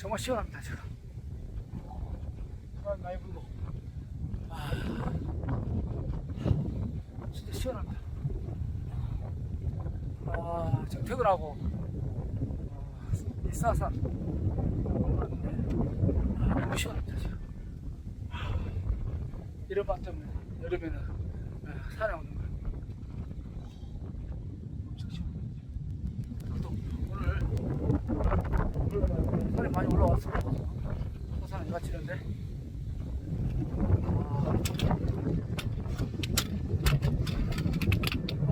정말 시원합니다 지금 바람 많이 불고 아, 진짜 시원합니다. 아 지금 퇴근하고 아, 일사산 아, 너무 시원합니다 지금 아, 이런 밤 때문에 여름에는 아, 산에 오는 거 엄청 시원합니다 그래도 오늘 산에 많이 올라왔습니다. 호산 이가 치는데.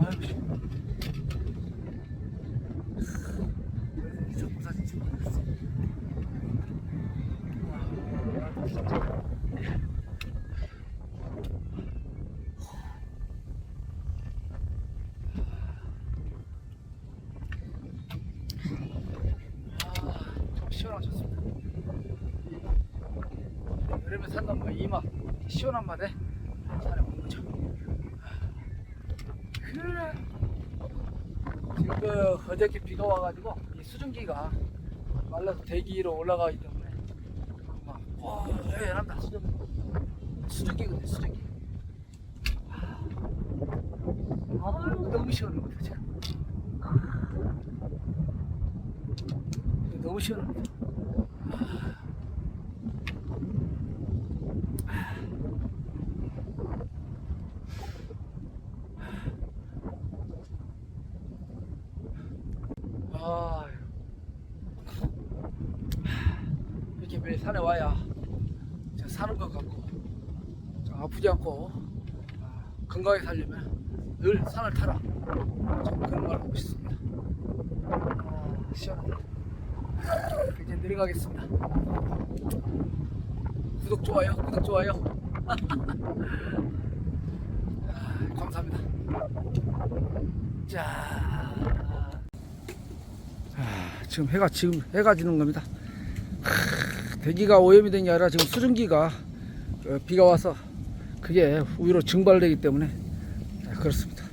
아유, 씨. 저 사진 찍어 놨어. 아, 좀 시원 하셨습니다. 여름에 산단 뭐 이맛 시원한 맛에 산에 오는 거죠. 그래. 지금 그 어저께 비가 와가지고 이 수증기가 말라서 대기로 올라가기 때문에 막 와, 해난다 수증기. 수증기거든 수증기. 아유 너무 시원한 것 같아 지금. 너무 시원합니다. 아, 이렇게 매일 산에 와야 저 사는 것 같고 좀 아프지 않고 아, 건강하게 살려면 늘 산을 타라. 좀 그런 걸 하고 싶습니다. 아, 시원합니다. 이제 내려가겠습니다. 구독 좋아요, 구독 좋아요. 아, 감사합니다. 자, 아, 지금 해가 지금 해가 지는 겁니다. 하, 대기가 오염이 된 게 아니라 지금 수증기가 어, 비가 와서 그게 위로 증발되기 때문에 아, 그렇습니다.